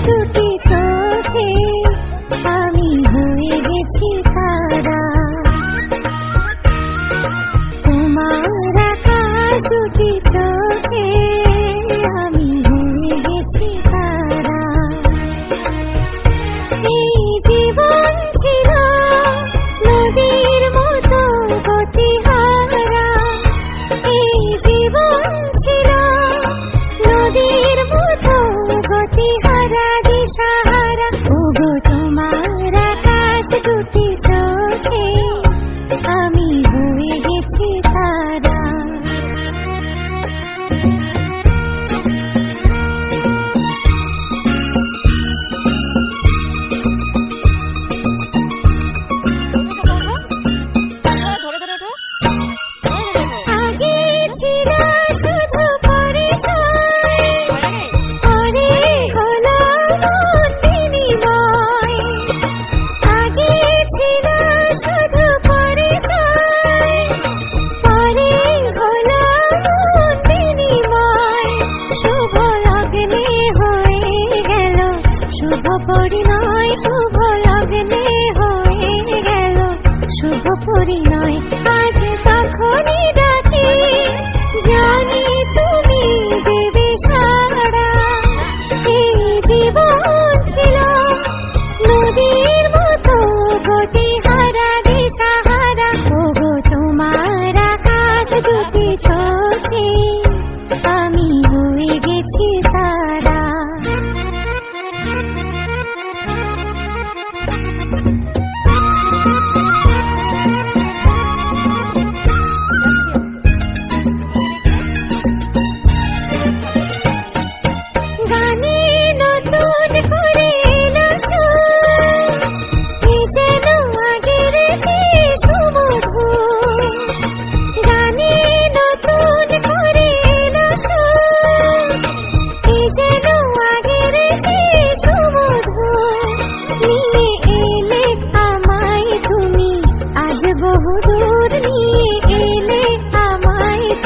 দুটি চোখে আমি হয়ে গেছি তারা। তোমার আকাশ দুটি চোখে আমি হয়ে গেছি তারা। এই জীবন ছিল ওগো তোমার আকাশ দুটি চোখে। পরিণয়, শুভ লগ্নে হয়ে গেল। শুভ পরিণয়, আজ যখনই ডাকি, জানি তুমি দেবে সারা। এই জীবন ছিল নদীর মতো গতিহারা, দিশাহারা। ওগো, তোমার আকাশ দুটি আমি হয়ে গেছি তারা। आज बहु दूर नहीं